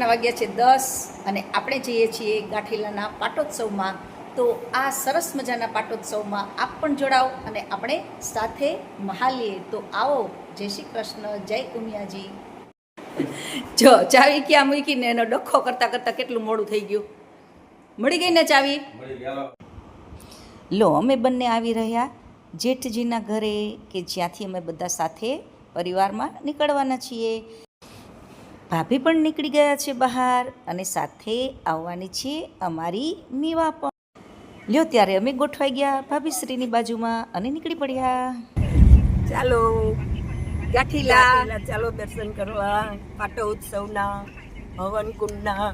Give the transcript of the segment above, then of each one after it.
સવારના વાગ્યા છે દસ અને આપણે જઈએ છીએ ગાંઠીલાના પાટોત્સવમાં. તો આ સરસ મજાના પાટોત્સવમાં આપ પણ જોડાઓ અને આપણે સાથે મહાલીએ. તો આવો જય શ્રી કૃષ્ણ જય ઉમિયાજી. જો ચાવી ક્યાં મૂકીને એનો ડખો કરતાં કરતાં કેટલું મોડું થઈ ગયું? મળી ગઈ ને ચાવી? લો અમે બંને આવી રહ્યા જેઠજીના ઘરે કે જ્યાંથી અમે બધા સાથે પરિવારમાં નીકળવાના છીએ. ભાભી પણ નીકળી ગયા છે બહાર અને સાથે આવવાની છે અમારી મીવા પણ. લ્યો ત્યારે અમે ગોઠવાઈ ગયા ભાભીશ્રીની બાજુમાં અને નીકળી પડ્યા. ચાલો ગાંઠીલા. ચાલો દર્શન કરવા પાટો ઉત્સવના હવન કુંડના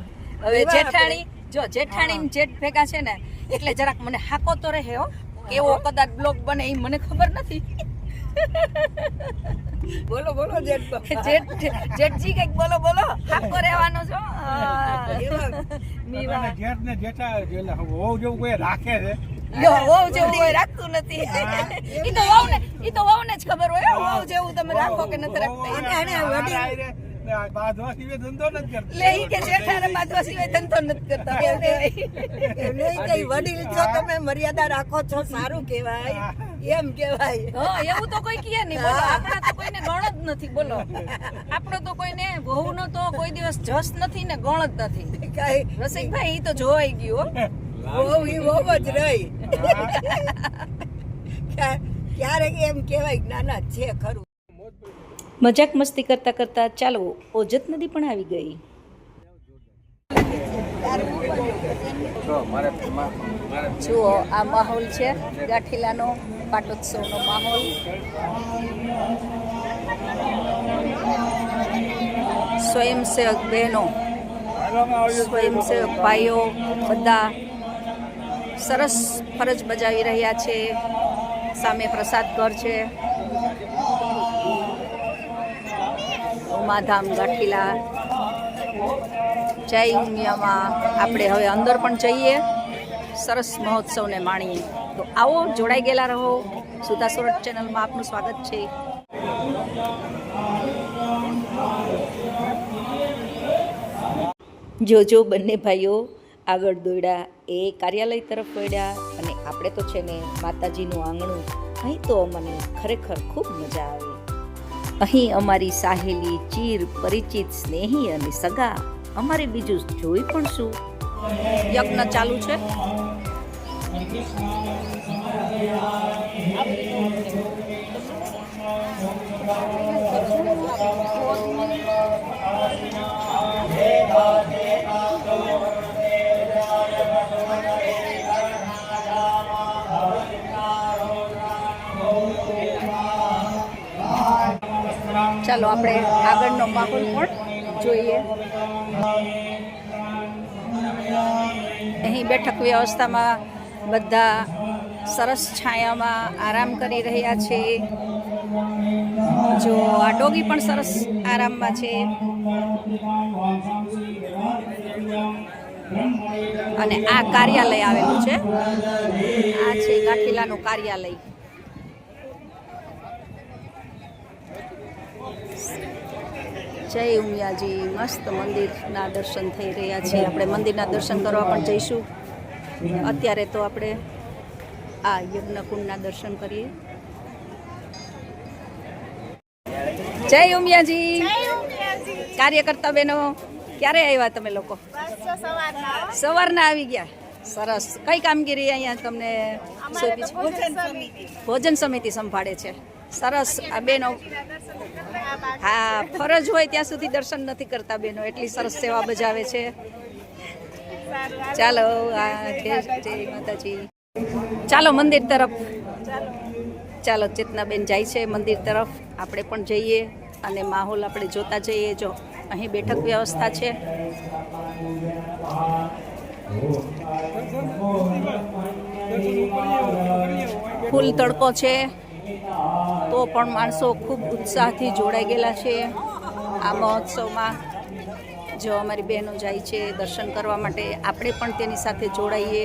હવે જેઠાણી જો જેઠાણી જેઠ ભેગા છે ને એટલે જરાક મને હાકો તો રહે હો. કેવો કદાચ બ્લોગ બને એ મને ખબર નથી. બોલો બોલો જેટ જેટ જેટજી કંઈક બોલો બોલો. હાકો રહેવાનો છો? મીરા મીવા ને જેટા જેલા હોવ જેવું કોઈ રાખે છે? વહુ જેવું કોઈ રાખતું નથી. ઈ તો વહુ ને ઈ તો વહુ ને જ ખબર હોય વહુ જેવું તમે રાખો કે નથી રાખતા? અને આને વડીલ- બાંધવા સિવાય ધંધો નથી કરતો. લે ઈ કે જેઠાને બાંધવા સિવાય ધંધો નથી કરતા. કેવું એમ નહીં કઈ વડીલ છો તમે મર્યાદા રાખો છો સારું કહેવાય. એમ કેવાય હા એવું તો કોઈ કહે નહીં. બોલો આપણા તો કોઈને ગણ જ નથી બોલો. આપણો તો કોઈને વહુનો તો કોઈ દિવસ જસ નથી ને ગણ જ નથી. કઈ રસિકભાઈ એ તો જોવાઈ ગયું હો. બહુ એ બહુ જ રહી. ક્યા- ક્યારેક એમ કહેવાય ના ના છે ખરું. મજાક મસ્તી કરતા કરતા ચાલો ઓજત નદી પણ આવી ગઈ. જુઓ આ માહોલ છે ગાંઠીલાનો. પાટોત્સવનો માહોલ. સ્વયંસેવક બહેનો, સ્વયંસેવક ભાઈઓ બધા સરસ ફરજ બજાવી રહ્યા છે. સામે પ્રસાદ ઘર છે. ઉમાધામ ગાંઠીલા જય ઉમિયામાં આપણે હવે અંદર પણ જઈએ. સરસ મહોત્સવને માણીએ. તો આવો, જોડાઈ ગયેલા રહો. સુધા સોરઠ ચેનલમાં આપનું સ્વાગત છે. જોજો બંને ભાઈઓ આગળ દોડ્યા, એ કાર્યાલય તરફ વળ્યા અને આપણે તો છે ને માતાજીનું આંગણું, અહીં તો અમને ખરેખર ખૂબ મજા આવી. અહીં અમારી સાહેલી, ચીર, પરિચિત, સ્નેહી અને સગા અમારે બીજું જોઈ પણ શું? યજ્ઞ ચાલુ છે? ચાલો આપણે આગળનો માહોલ પણ જોઈએ. અહીં બેઠક વ્યવસ્થામાં બધા સરસ છાયામાં આરામ કરી રહ્યા છે. જો આ ડોગી પણ સરસ આરામમાં છે. અને આ કાર્યાલય આવેલું છે. આ છે ગાંઠીલાનું કાર્યાલય. જય ઉમિયાજી, મસ્ત મંદિરના દર્શન થઈ રહ્યા છે. આપણે મંદિરના દર્શન કરવા પણ જઈશું. અત્યારે તો આપણે આ યજ્ઞકુંડના દર્શન કરીએ. જય ઉમિયાજી. કાર્યકર્તા બહેનો ક્યારે આવ્યા તમે લોકો? સવારના આવી ગયા. સરસ. કઈ કામગીરી અહીંયા તમને ભોજન સમિતિ. સંભાળે છે. સરસ. આ બેનો હા ફરજ હોય ત્યાં સુધી દર્શન નથી કરતા બેનો એટલી સરસ સેવા બજાવે છે. ચાલો જય માતાજી. ચાલો મંદિર તરફ. ચાલો ચેતનાબેન જાય છે મંદિર તરફ. આપણે પણ જઈએ અને માહોલ આપણે જોતા જઈએ. જો અહીં બેઠક વ્યવસ્થા છે. ફૂલ તડકો છે. તો પણ માણસો ખૂબ ઉત્સાહથી જોડાઈ ગયેલા છે આ મહોત્સવમાં. જો અમારી બહેનો જાય છે દર્શન કરવા માટે, આપણે પણ તેની સાથે જોડાઈએ.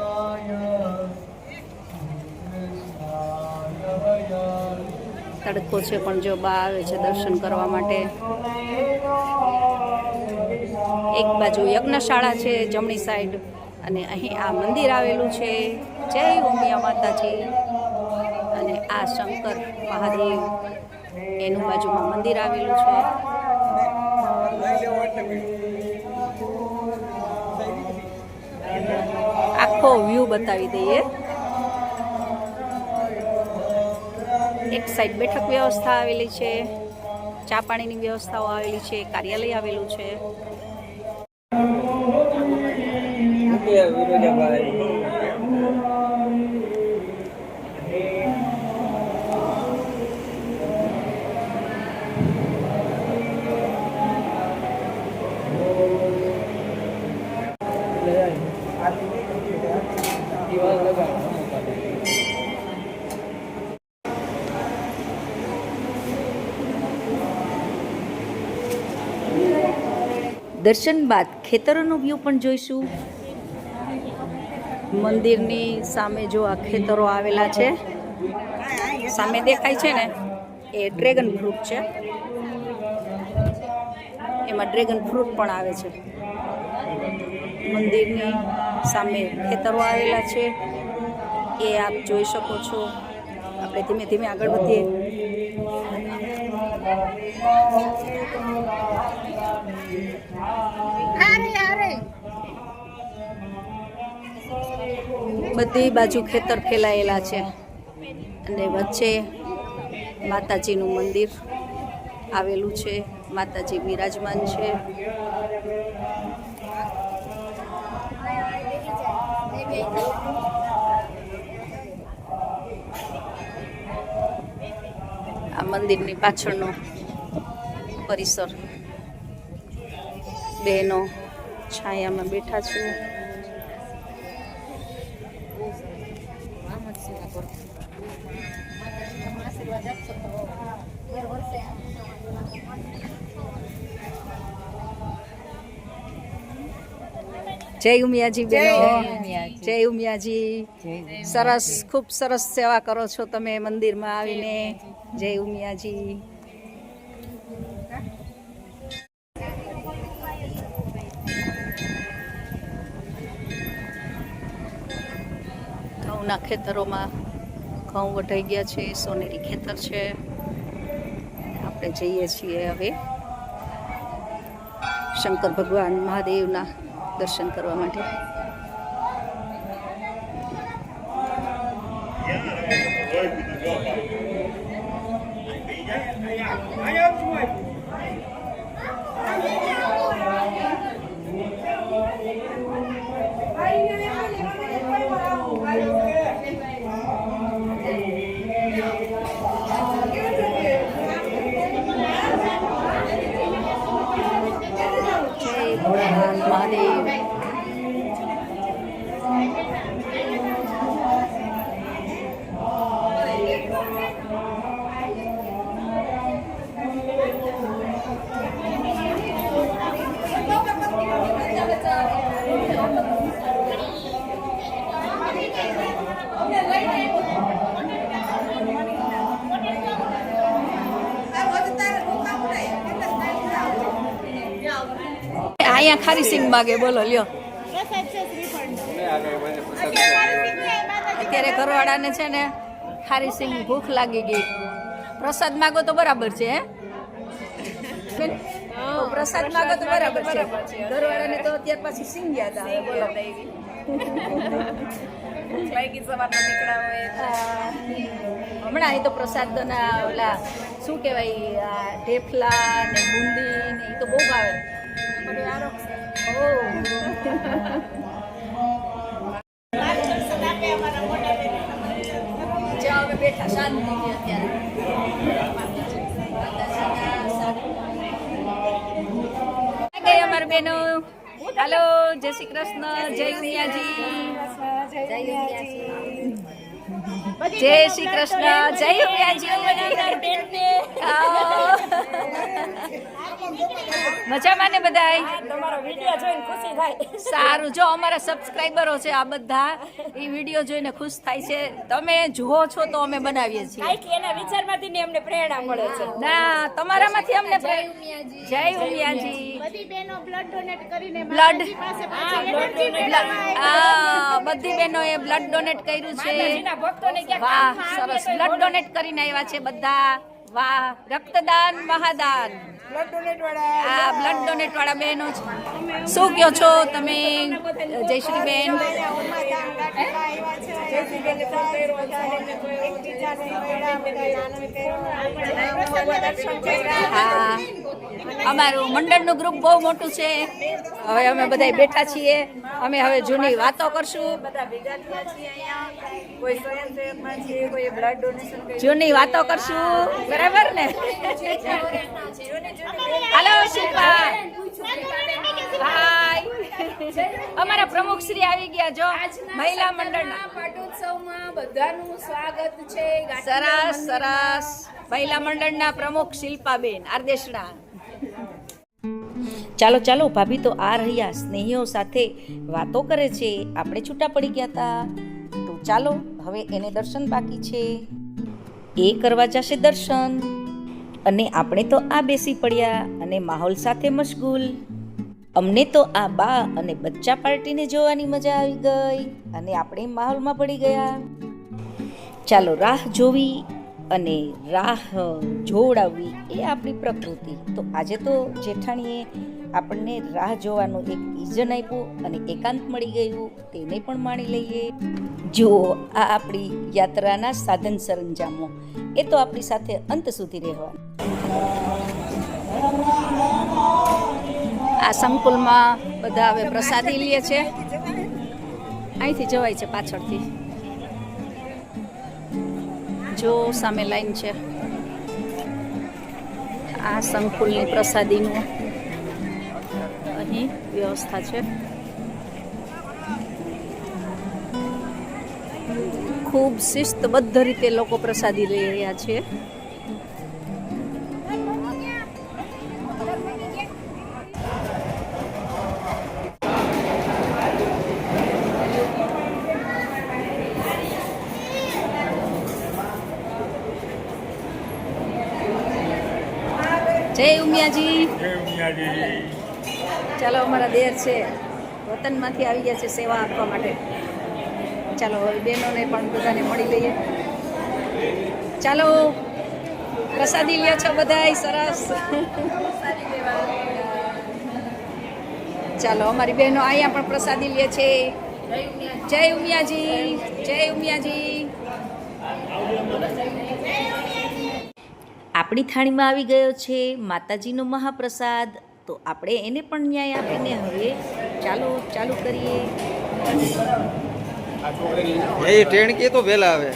તડકો છે પણ જો બા આવે છે દર્શન કરવા માટે. એક બાજુ યજ્ઞશાળા છે જમણી સાઈડ અને અહીં આ મંદિર આવેલું છે. જય ઉમિયા માતાજી. અને આ શંકર મહાદેવ એનું બાજુમાં મંદિર આવેલું છે. આખો વ્યૂ બતાવી દઈએ. એક સાઈડ બેઠક વ્યવસ્થા આવેલી છે ચા પાણીની વ્યવસ્થાઓ આવેલી છે કાર્યાલય આવેલું છે. દર્શન બાદ ખેતરોનો વ્યૂ પણ જોઈશું. મંદિરની સામે જો આ ખેતરો આવેલા છે, સામે દેખાય છે ને, એ ડ્રેગન ફ્રૂટ છે. એમાં ડ્રેગન ફ્રૂટ પણ આવે છે. મંદિરની સામે ખેતરો આવેલા છે. એ આપ જોઈ શકો છો. આપણે ધીમે ધીમે આગળ વધીએ. બધી બાજુ ખેતર ફેલાયેલા છે. અને વચ્ચે માતાજીનું મંદિર આવેલું છે. માતાજી બિરાજમાન છે. આ મંદિરની પાછળનો પરિસર. બહેનો છાયામાં બેઠા છું. જય ઉમિયાજી બેનો જય ઉમિયાજી. સરસ ખૂબ સરસ સેવા કરો છો તમે મંદિરમાં આવીને. જય ઉમિયાજી. ઘઉંના ખેતરોમાં ઘઉં વઢાઈ ગયા છે, સોનેરી ખેતર છે. આપણે જઈએ છીએ હવે શંકર ભગવાન મહાદેવના દર્શન કરવા માટે. જય ભગવાન મહાદેવ અહીંયા ખારી સિંગ માગે બોલો લ્યો. અત્યારે ઘરવાળાને છે ને ખારી સિંગ ભૂખ લાગી ગઈ. પ્રસાદ માગો તો બરાબર છે હે? પ્રસાદ માગો તો બરાબર છે. ઘરવાળાને તો અત્યાર પછી સિંગ યાદ આવે બોલો. હમણાં અહીં તો પ્રસાદના ઓલા શું કહેવાય આ ઢેફલા ને બુંદી ને એ તો બહુ ભાવે. અત્યારે ક્યાં બેનો હાલો જય શ્રી કૃષ્ણ જય ઉમિયાજી જય ઉમિયાજી જય શ્રી કૃષ્ણ. જય મજામાં ને બધાય? તમારો વીડિયો જોઈને ખુશી થાય. સારું. જો અમારા સબસ્ક્રાઈબરો છે આ બધા એ વીડિયો જોઈને ખુશ થાય છે. તમે જુઓ છો તો અમે બનાવીએ છીએ. એના વિચારમાંથી અમને પ્રેરણા મળે છે. ના તમારામાંથી અમને જય ઉમિયાજી. બધી બહેનો એ બ્લડ બ્લડ- બધી બ્લડ ડોનેટ કર્યું છે. ભક્તોને ક્યાંક સરસ. બ્લડ ડોનેટ કરીને આવ્યા છે બધા. વાહ રક્તદાન મહાદાન. આ બ્લડ ડોનેટ વાળા બહેનો છે શું કયો છો તમે જયશ્રી બેન હા અમારું મંડળનું ગ્રુપ બહુ મોટું છે. હવે અમે બધા બેઠા છીએ. અમે હવે જૂની વાતો કરશું. જૂની વાતો કરશું. બરાબર ને? હાલો શિલ્પા. હાય અમારા પ્રમુખ શ્રી આવી ગયા જો મહિલા મંડળના. પાટોત્સવમાં બધાનું સ્વાગત છે સરસ સરસ. મહિલા મંડળના પ્રમુખ શિલ્પાબેન આરદેશના. ચાલો ચાલો ભાભી તો આ રહ્યા સ્નેહીઓ સાથે વાતો કરે છે. આપણે છૂટા પડી ગયા હતા તો ચાલો હવે એને દર્શન બાકી છે. એ કરવા જશે દર્શન. અને આપણે તો આ બેસી પડ્યા અને માહોલ સાથે મશગુલ. અમને તો આ બા અને બચ્ચા પાર્ટીને જોવાની મજા આવી ગઈ અને આપણે માહોલમાં પડી ગયા. ચાલો રાહ જોવી. અને રાહ જોવડાવવી એ આપણી પ્રકૃતિ. તો આજે તો જેઠાણીએ આપણને રાહ જોવાનું એક ઇઝન આપ્યું અને એકાંત મળી ગયું, તેને પણ માણી લઈએ. જુઓ આ આપણી યાત્રાના સાધન સરંજામો, એ તો આપણી સાથે અંત સુધી રહેવા આ સંકુલમાં બધા હવે પ્રસાદી લે છે. અહીંથી જવાય છે પાછળથી. જો સામે લાઈન છે. આ સંકુલની પ્રસાદીનું અહીં વ્યવસ્થા છે. ખૂબ શિસ્તબદ્ધ રીતે લોકો પ્રસાદી લઈ રહ્યા છે. છે, વતનમાંથી આવી ગયા છે સેવા આપવા માટે. ચાલો, હવે બહેનોને પણ બધાને મળી લઈએ. ચાલો, પ્રસાદી લ્યો છો બધાય, સરસ. ચાલો, અમારી બહેનો અહીંયા પણ પ્રસાદી લે છે. જય ઉમિયાજી જય ઉમિયાજી. આપણી થાળીમાં આવી ગયો છે માતાજીનો મહાપ્રસાદ. તો આપણે એને પણ ન્યાય આપીને હવે ચાલો ચાલુ કરીએ. એ ટ્રેન કે તો વહેલા આવે.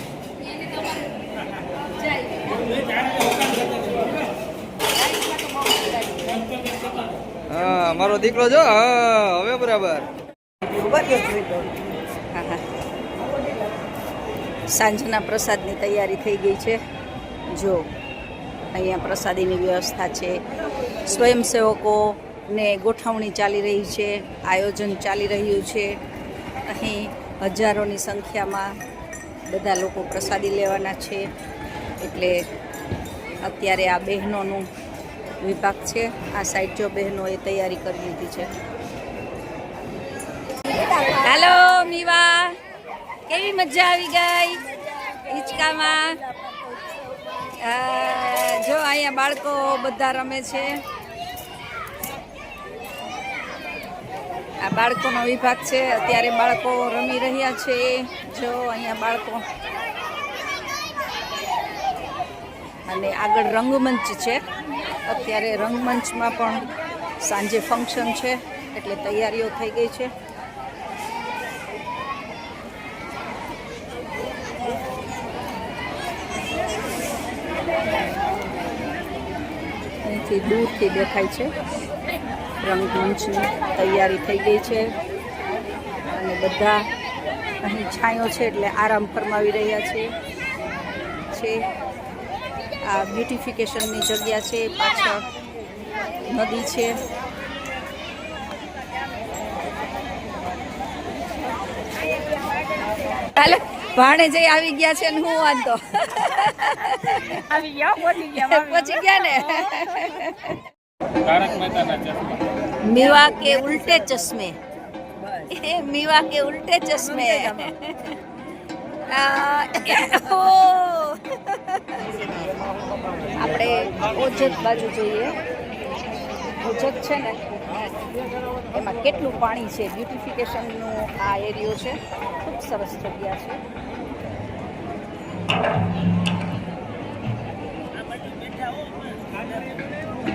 હા મારો દીકરો જો હા હવે બરાબર. સાંજના પ્રસાદની તૈયારી થઈ ગઈ છે. જો અહીંયા પ્રસાદીની વ્યવસ્થા છે. સ્વયંસેવકોને ગોઠવણી ચાલી રહી છે, આયોજન ચાલી રહ્યું છે. અહીં હજારોની સંખ્યામાં બધા લોકો પ્રસાદી લેવાના છે. એટલે અત્યારે આ બહેનોનું વિભાગ છે. આ સાઈડ જો બહેનોએ તૈયારી કરી લીધી છે. હેલો, મીવા. કેવી મજા આવી ગઈ? હિંચકામાં. જો અહીંયા બાળકો બધા રમે છે. આ બાળકોનો વિભાગ છે. અત્યારે બાળકો રમી રહ્યા છે. જો, અહીંયા બાળકો. અને આગળ રંગમંચ છે. અત્યારે રંગમંચમાં પણ સાંજે ફંક્શન છે. એટલે તૈયારીઓ થઈ ગઈ છે. અહીંથી દૂરથી દેખાય છે. રંગમંચની તૈયારી થઈ ગઈ છે. અને બધા અહીં છાંયો છે એટલે આરામ ફરમાવી રહ્યા છે. આ બ્યુટિફિકેશનની જગ્યા છે, પાછળ નદી છે. હાલો. ભાણે જઈ આવી ગયા છે ને હું વાંધો. આવી ગયા પહોંચી ગયા ને? તારક મીવા કે ઉલટે ચશ્મે. એ મીવા કે ઉલટે ચશ્મે. આપણે ઓછત બાજુ જોઈએ. ઓજત છે ને એમાં કેટલું પાણી છે? બ્યુટિફિકેશનનો આ એરિયો છે. ખૂબ સરસ જગ્યા છે.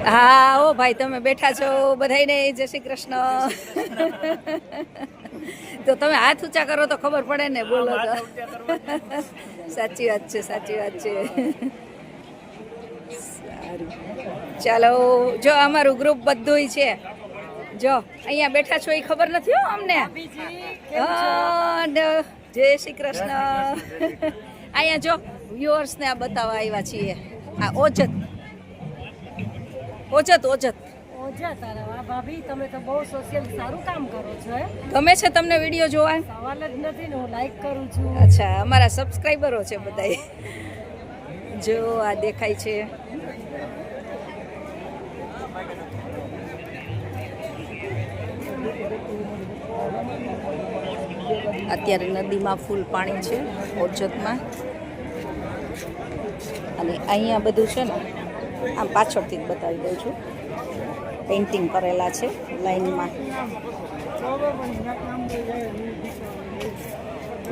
હા ઓ ભાઈ તમે બેઠા છો બધાયને. જય શ્રી કૃષ્ણ. તો તમે હાથ ઊંચા કરો તો ખબર પડે ને બોલો તો. સાચી વાત છે સાચી વાત છે. સારું. ચાલો જો અમારું ગ્રુપ બધુંય છે. જો અહીંયા બેઠા છો એ ખબર નથી હો અમને? જય શ્રી કૃષ્ણ. અહીંયા જો વ્યુઅર્સને આ બતાવવા આવ્યા છીએ. આ ઓજત. ઓજત ઓજત. ઓજા તારા વાહ ભાભી તમે તો બહુ સોશિયલ સારું કામ કરો છો હે? ગમે છે તમને વીડિયો જોવા? સવાલ જ નથી ને હું લાઈક કરું છું. અચ્છા અમારા સબસ્ક્રાઈબરો છે બધાય. જો આ દેખાય છે. અત્યારે નદીમાં ફૂલ પાણી છે ઓજતમાં અને અહીંયા બધું છે ને, આમ પાછળથી જ બતાવી દઉં છું. પેઇન્ટિંગ કરેલા છે, લાઈનમાં.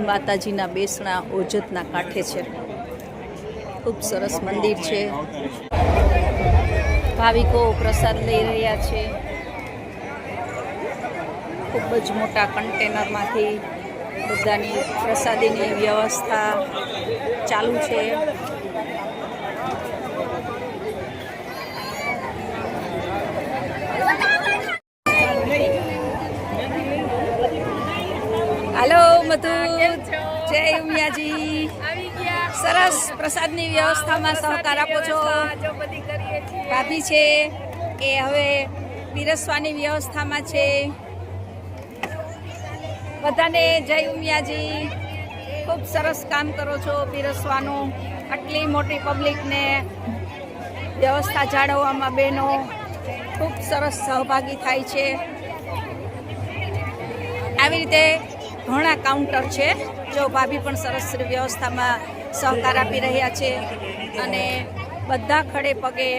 માતાજીના બેસણા ઓજતના કાંઠે છે. ખૂબ સરસ મંદિર છે. ભાવિકો પ્રસાદ લઈ રહ્યા છે. ખૂબ જ મોટા કન્ટેનરમાંથી બધાની પ્રસાદીની વ્યવસ્થા ચાલુ છે. હાલો, મધુ. જય ઉમિયાજી. સરસ પ્રસાદની વ્યવસ્થામાં સહકાર આપો છો. ભાભી છે, એ હવે પીરસવાની વ્યવસ્થામાં છે. બધાને જય ઉમિયાજી. ખૂબ સરસ કામ કરો છો પીરસવાનું. આટલી મોટી પબ્લિકને વ્યવસ્થા જાળવવામાં બહેનો ખૂબ સરસ સહભાગી થાય છે. આવી રીતે ઘણા કાઉન્ટર છે. જો ભાભી પણ સરસ વ્યવસ્થામાં સહકાર આપી રહ્યા છે. અને બધા ખડે પગે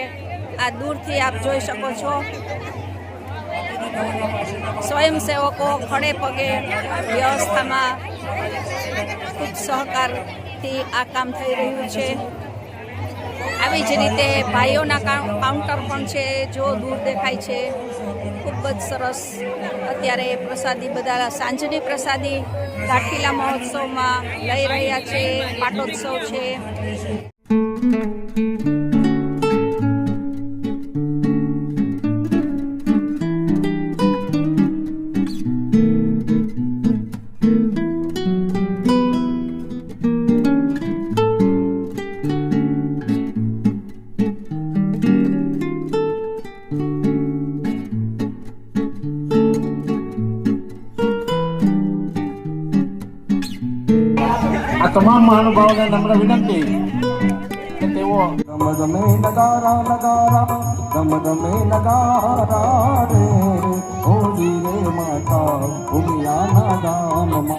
આ દૂરથી આપ જોઈ શકો છો. સ્વયંસેવકો ખડે પગે વ્યવસ્થામાં ખૂબ સહકારથી આ કામ થઈ રહ્યું છે. આવી જ રીતે ભાઈઓના કાઉ- કાઉન્ટર પણ છે, જો દૂર દેખાય છે. ખૂબ જ સરસ અત્યારે પ્રસાદી બધા સાંજની પ્રસાદી ગાંઠીલા મહોત્સવમાં લઈ રહ્યા છે, પાટોત્સવ છે. મહાનુભાવોને નમ્ર વિનંતી. કે તેઓ ગમ ગમે નગારા નગારા, ગમ ગમે નગારા રે. હોળી રે માતા ઉમિયાના ગામમાં.